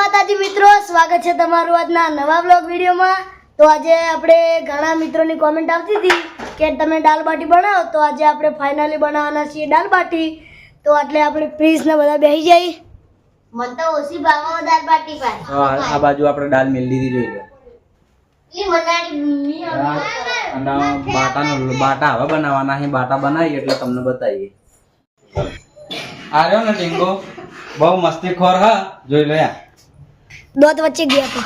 માતાજી મિત્રો સ્વાગત છે તમારું આજના નવા બ્લોગ વિડીયોમાં. તો આજે આપણે ઘણા મિત્રોની કોમેન્ટ આવતી હતી કે તમે દાલબાટી બનાવો તો આજે આપણે ફાઇનલી બનાવવાના છીએ દાલબાટી તો એટલે આપણે પ્લીઝ ને બધા બેસી જાય મને તો ઓછી ભાવમાં દાલબાટી હા, આ બાજુ આપણે દાલ મેલ દીધી જોઈ લે. એ મનાડી આ- અને બાટાનો બાટા હવે બનાવવાના છે. બાટા બનાવી એટલે તમને બતાવીએ. આ રહ્યો ને ટીંગો. બહુ મસ્તી ખોર હા. જોઈ લો યાર. દોત વચ્ચે ગયા તો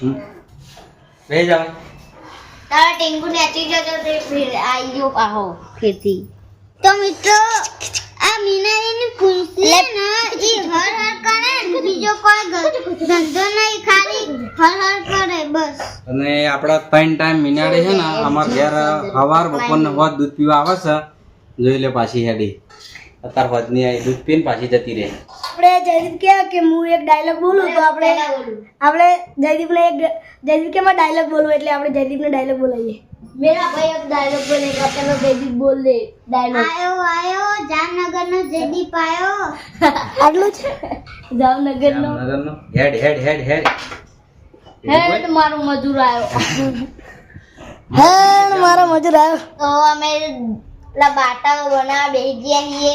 હમ. જાવ તારા ટીંગુ નેચી જજો તે ફિર આઈયો પાહો ફિરથી તો મિત્રો આ મીનારીની કુંસી ને ઈ હર હર કરે બીજો કોઈ ધંધો નહીં ખાલી હર હર કરે બસ. અને આપણા ત્રણ ટાઈમ મીનારી છે ને અમાર ઘેર સવાર બપોર ને હોત દૂધ પીવા આવે છે. જોઈ લે પાછી હેડી. અત્યાર હોદની આ દૂધ પાછી જતી રહે. આપણે જયદીપ કે કે હું એક ડાયલોગ બોલું તો આપણે આપણે જયદીપને એક જયદીપ કે માં ડાયલોગ બોલું એટલે આપણે જયદીપને ડાયલોગ બોલાવીએ. મેરા ભાઈ એક ડાયલોગ બોલેગા ચલો જયદીપ બોલ દે ડાયલોગ આયો આયો જામનગરનો જયદીપ આયો. આટલું છે જામનગરનો. જામનગરનો? હેડ હેડ હેડ હેડ. હેડ મારો મજૂર આવ્યો હેડ મારો મજૂર આવ્યો તો અમે પેલા બાટા બનાવ બેસી ગયા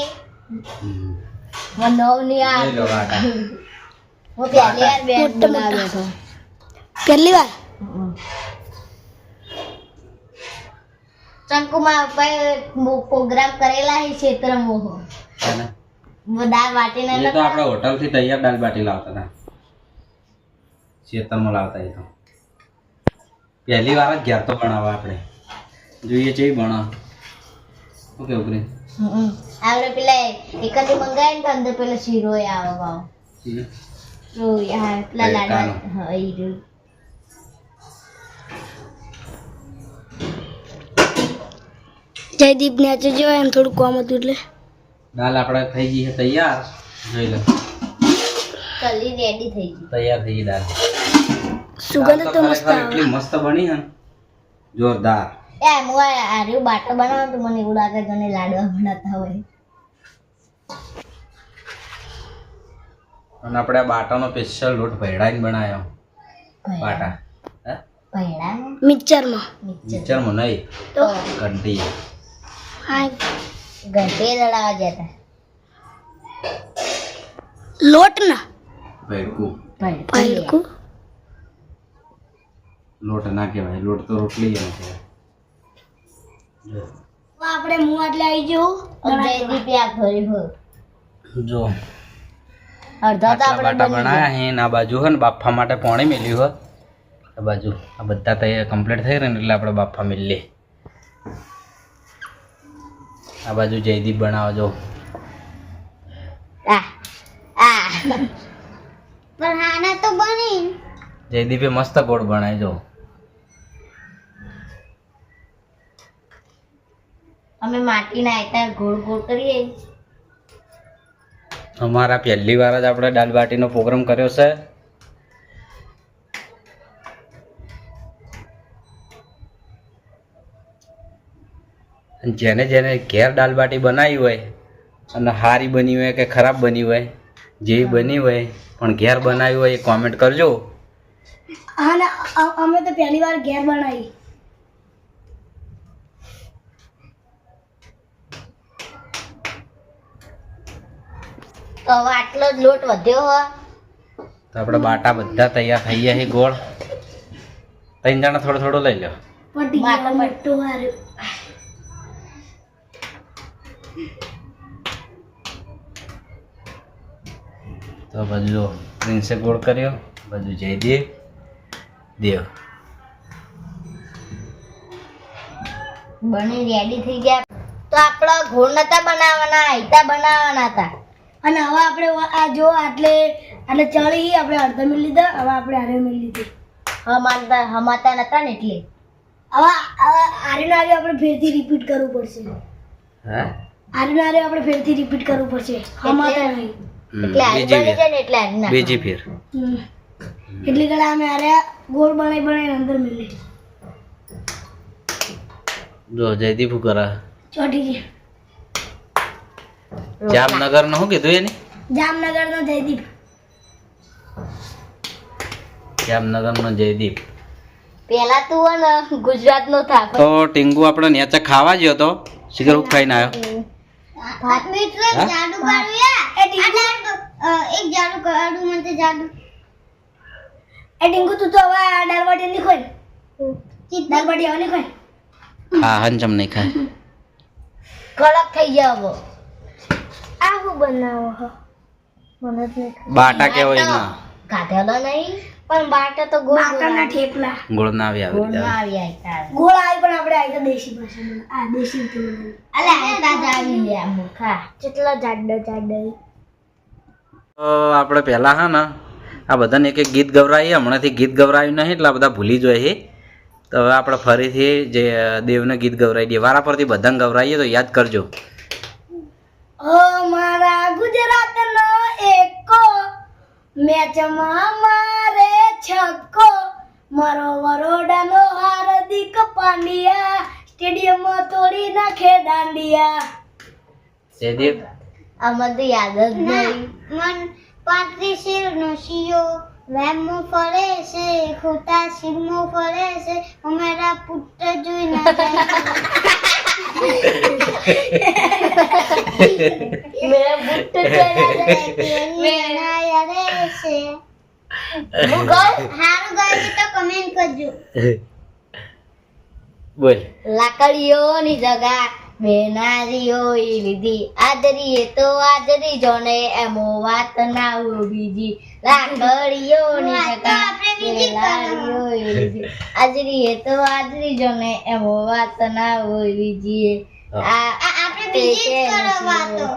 મને નવની આ જોઈ લો બાટા હું પહેલી વાર બેન બનાવ્યો હતો પહેલી વાર? ચંકુમાં પ્રોગ્રામ કરેલા છે ક્ષેત્રમાં. દાળ વાટીને એ તો આપણે હોટલથી તૈયાર દાળ બાટી લાવતા હતા. ખેતરમાં લાવતા એ તો. પહેલી વાર જ ઘેર તો બનાવવા આપણે. જોઈએ છે પ્રિન્સ? આપણે પેલા એકાદી મંગાવીને તો અંદર પેલો શીરો આવે ભાવ તો હા પેલા લાડવા હા ઈ રહ્યું. જયદીપ ને આજે જો એમ થોડું કોમ હતું એટલે. દાલ આપણે થઈ ગઈ છે તૈયાર. જોઈ લો. કલી રેડી થઈ ગઈ. તૈયાર થઈ ગઈ દાલ. સુગંધ તો મસ્ત આવે. એટલી મસ્ત બની ને. જોરદાર. એ હું આ આર્યું બાટો બનાવો તો મને એવું લાગે કે લાડવા બનાવતા હોય. અને આપણે આ બાટાનો સ્પેશિયલ લોટ ભેળાઈને બનાવ્યો. બાટા. હે? મિક્સરમાં. મિક્સરમાં. નહીં. તો? ઘંટી હા ઘંટે લડાવા જતા લોટ ના ભેળકું ભૈરકું લોટ ના કહેવાય. લોટ તો રોટલી એમ કહેવાય. આપણે હું આટલે આવી જવું. જયદીપ આ ઘરે હો જો. અડધા તો આપણે બાટા બનાયા હે ના આ બાજુ હે ને બાફા માટે પાણી મેલ્યું હો આ બાજુ આ બધા તૈયાર કમ્પ્લીટ થઈ રહ્યા ને એટલે આપણે બાફા મેલીએ. આ બાજુ જયદીપ બનાવો જો. આ આ. પણ આના તો બની. જયદીપે મસ્ત ગોળ બનાવી જો. અમે માટીના આયતા ગોળ ગોળ કરીએ. અમારા પહેલી વાર જ આપણે દાલ બાટીનો પ્રોગ્રામ કર્યો છે. જેને જેને ઘેર દાલ બાટી બનાવી હોય અને સારી બની હોય કે ખરાબ બની હોય જેવી બની હોય પણ ઘેર બનાવી હોય એ કોમેન્ટ કરજો. હા ને અમે તો પહેલી વાર ઘેર બનાવી. તો હવે આટલો જ લોટ વધ્યો હો. તો આપણે બાટા બધા તૈયાર થઈ ગયા છે ગોળ. ત્રણ જણા થોડો થોડો લઈ લો તો બધું જો પ્રિન્સે ગોળ કર્યો બધું જઈ દે. દેવ. બની રેડી થઈ ગયા. તો આપણા ગોળ નતા બનાવવાના આયતા બનાવવાના હતા. અને હવે આપણે આ જો આટલે આટલે ચડી આપણે અડધો મિલ લીધા હવે આપણે આરે મિલ લીધી. હમાતા હમાતા નતા ને એટલે. હવે આરે ને આરે આપણે ફેરથી રિપીટ કરવું પડશે. હા? આરે ને આરે આપણે ફેરથી રિપીટ કરવું પડશે. હમાતા નહીં એટલે આરી બની જાય ને એટલે આરી બીજી ફેર. એટલે એટલી કડા અમે આરે ગોળ બનાવી બનાવી અંદર મિલી. જો જયદીપ કરા? ચોટી ગઈ. જામનગરનું શું કીધું એને? જામનગર નો જયદીપ. જામનગરનો જયદીપ. પેલા તું હે ને ગુજરાતનો થા. તો ટીંગુ આપણે નેચે ખાવા ગયો તો? હું ખાઈને આવ્યો. ભાત મિત્રો એક જાડુ એ ટીંગુ. એક જાડુ કાઢું મને જાડુ. એ ટીંગુ તું તો હવે આ દાળની ખોઈ દાળ બાટી હવે ની ખોઈ હા હંચમ નહીં ખાય. કડક થઈ ગયા આ હું બનાવો હો. મને જ નહીં બાટા કેવો એના. કાઢેલો નહીં પણ બાટા તો ગોળ બાટાના ઠેપલા. ગોળ ના આવી ગોળ આવી ના આવી. આય ગોળ આવી પણ આપણે આવી તો દેશી ભાષામાં. આ દેશી તો અલે આ તાજા આવી લે મુખા કેટલા જાડો જાડો. આપણે પહેલા હા ને આ બધાને એક એક ગીત ગવરાઈએ. હમણાંથી ગીત ગવરાયું નહીં એટલે આ બધા ભૂલી જોઈએ છે તો હવે આપણે ફરીથી જે દેવને ગીત ગવરાઈ દઈએ. વારા પરથી બધાને ગવરાઈએ તો યાદ કરજો. ઓ મારા ગુજરાતનો એકો મેચમાં મારે છક્કો. મારો વરોડાનો હાર્દિક પાંડ્યા. સ્ટેડિયમમાં તોડી નાખે દાંડિયા. જયદીપ. તો યાદ જ નહીં. મન પાંત્રીસ નો શિયો વેમો ફરે છે ખોટા સિમો ફરે છે. અમારા પુત્ર જોઈ ના મેરા પુત્ર જોઈ ના યારે છે હું ગાઉં હારું ગાય તો કમેન્ટ કરજો. બોલ. લાકડીઓની જગા. બેનારીઓ લીધી. આદરીએ તો આદરી જોને એમો વાત ના હોય બીજી જગા બેનારીઓ લીધી. આદરીએ તો આદરી જોને એમો વાત ના હોય બીજી આ આપણે બીજી વાતો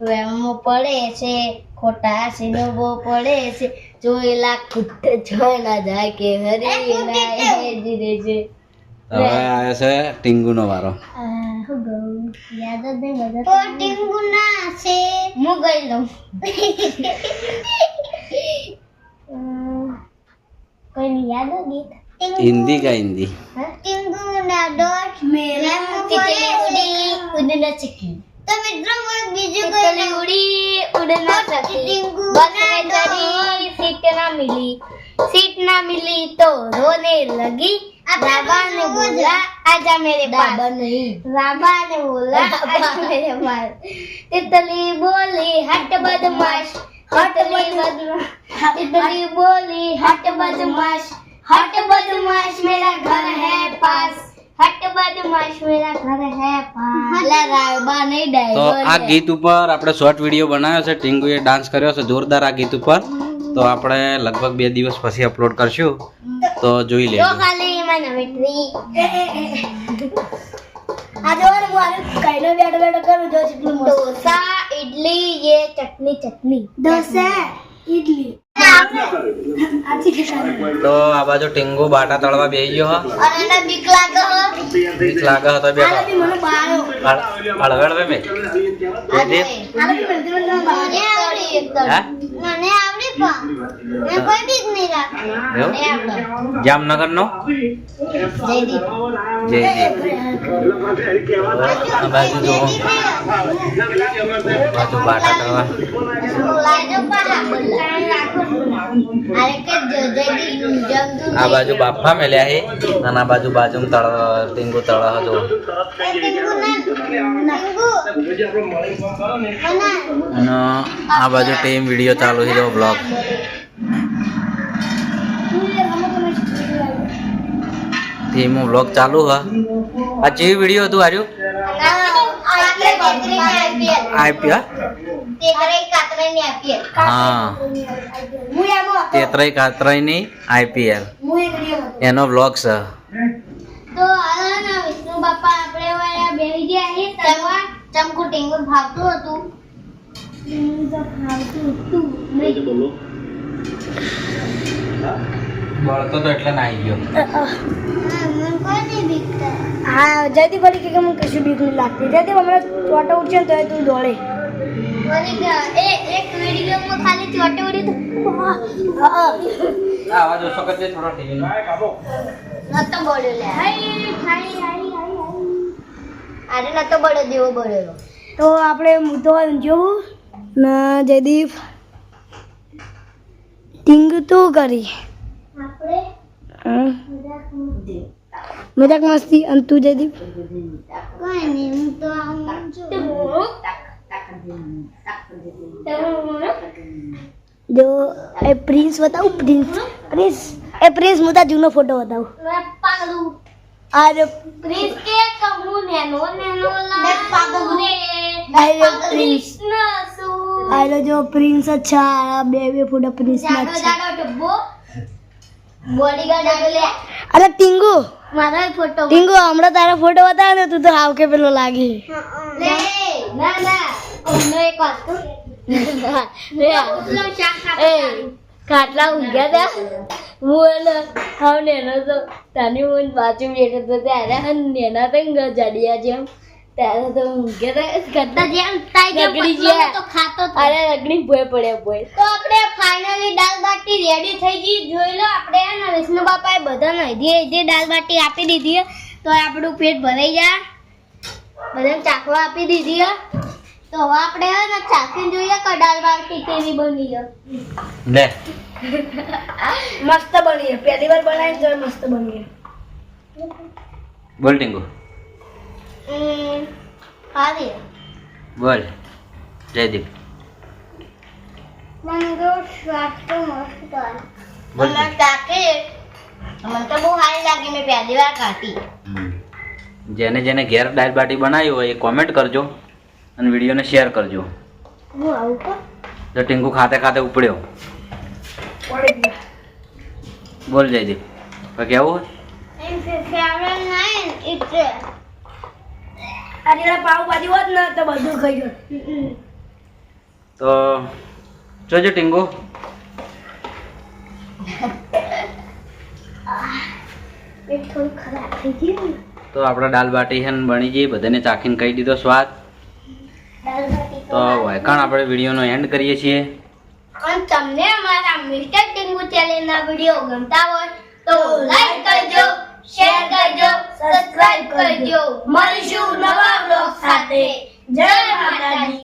વેમો પડે છે ખોટા સિનોબો પડે છે. જોયેલા કુટ જોઈ ના જાય કે હરી ના છે હવે આવ્યો છે ટીંગુનો વારો યાદ જ નહીં બધા તો ટીંગુ ના છે હું ગઈ લઉં કોઈ ની યાદ હો ગીત હિન્દી કા હિન્દી ટીંગુ ના ડોટ મેરા તિતલી ઉડી ઉડ ન ચકી તો મિત્રો હું એક બીજું કોઈ ઉડી ઉડ ન ચકી બસ में चढ़ी सीट ना मिली सीट ना मिली तो रोने लगी बाबा ने बोला आजा मेरे पास बाबा ने बोला आजा मेरे पास तितली बोली हट बदमाश तितली बदमाश तितली बोली हट बदमाश हट बदमाश मेरा घर है पास हट बदमाश मेरा घर है पास अला राबा नहीं તો डायवर આ ગીત ઉપર આપણે શોર્ટ વિડીયો બનાવ્યો છે ટીંગુએ ડાન્સ કર્યો છે જોરદાર આ ગીત ઉપર તો આપણે લગભગ બે દિવસ પછી અપલોડ કરશું તો જોઈ લેજો ઢોસા ઇડલી તો આ બાજુ ટીંગુ બાટા તળવા બે ગયો બીક લાગે તો બેઠો હળવેળવે હા જામનગર નો જયદીપ. બાજુ જો બાજુ બાટા આ બાજુ બાફા મેલ્યા છે અને આ બાજુ બાજુ તળ, ટીંગુ તળ હતો અને આ બાજુ ટીમ વીડિયો ચાલુ છે બ્લોગ ટીમ બ્લોગ ચાલુ હા. આ જેવી વીડિયો હતું આર્યું? આઈપીએલ હા. તેત્રય આઈપીએલ એક રીલ હતો. એનો બ્લોગ છે. ચમકુ ટીંગુ ભાગતું હતું. બળતો તો એટલે ના આવી ગયો. હા જયદીપ વળી કે મને કશું બીક નહીં લાગતી. જયદીપ હમણાં ચોટો ઉઠશે ને તો તું દોડે. એ એક વિડીયોમાં ખાલી ચોટે ઉડી તો. આવાજ ઓછો કરજે થોડો ટીવી નતો બોલ્યો લે. અરે નતો બોલ્યો દેવો બોલ્યો. તો આપણે હું તો જોવું ને જયદીપ. ટીંગ તું કરી. મજાક મસ્તી. અને તું જયદીપ? કોઈ નહીં હું તો આમ છું. જો એ પ્રિન્સ બતાવું પ્રિન્સ. પ્રિન્સ. એ પ્રિન્સ હું જૂનો ફોટો બતાવું. પાગલું આ જો પ્રિન્સ કે કમુ નેનો નેનો લા પાગલું રે આ જો પ્રિન્સ. કૃષ્ણ સુ આ જો પ્રિન્સ જ છે બે બે ફોટો પ્રિન્સ ના છે. જાડો ડબ્બો બોડીગાર્ડ આગળ અરે ટીંગુ. મારો ફોટો ટીંગુ હમણાં તારો ફોટો બતાવે ને તું તો હાવ કે પેલો લાગી. ના ના. એક વાત ખાટલા ઊંઘ્યા હતા હું એને હા નેનો તો તાની હું બાજુ બેઠો હતો ત્યારે હા નેના તો જડિયા જેમ. ત્યારે તો ઊંઘ્યા હતા ખાટલા જેમ રગડી ગયા. તો ખાતો અરે રગડી ભોય પડ્યા ભોય. તો આપણે ફાઇનલી દાલ બાટી રેડી થઈ ગઈ. જોઈ લો આપણે ને વિષ્ણુ બાપાએ બધાને અડધી અડધી દાલ બાટી આપી દીધી તો આપણું પેટ ભરાઈ જાય. બધાને ચાખવા આપી દીધી. તો હવે આપણે હે ને ચાખીને જોઈએ કે દાળ બાટી કેવી બની છે લે. મસ્ત બની પહેલી વાર બનાવી તો મસ્ત બની બોલ ટીંગુ. સારી બોલ. જયદીપ. મને સ્વાદ તો મસ્ત બોલ મને ચાખી મને તો બહુ સારી લાગી મેં પહેલી વાર ખાધી. જેને જેને ઘેર દાળ બાટી બનાવી હોય એ કોમેન્ટ કરજો. અને વિડીયોને શેર કરજો. ટીંગુ ખાતે ખાતે ઉપડ્યો. બોલ જયદીપ. કેવું? પાવભાજી તો જોજો ટીંગુ તો આપણા દાલ બાટી છે બની ગઈ બધાને ચાખીને કહી દીધો સ્વાદ. તો વાયકાણ આપણે વિડીયોનો એન્ડ કરીએ છીએ. અને તમને અમારા મિસ્ટર ટીંગુ ચેનલના વીડિયો ગમતા હોય તો લાઈક કરજો શેર કરજો સબસ્ક્રાઇબ કરજો. મળીશું નવા બ્લોગ સાથે. જય માતાજી.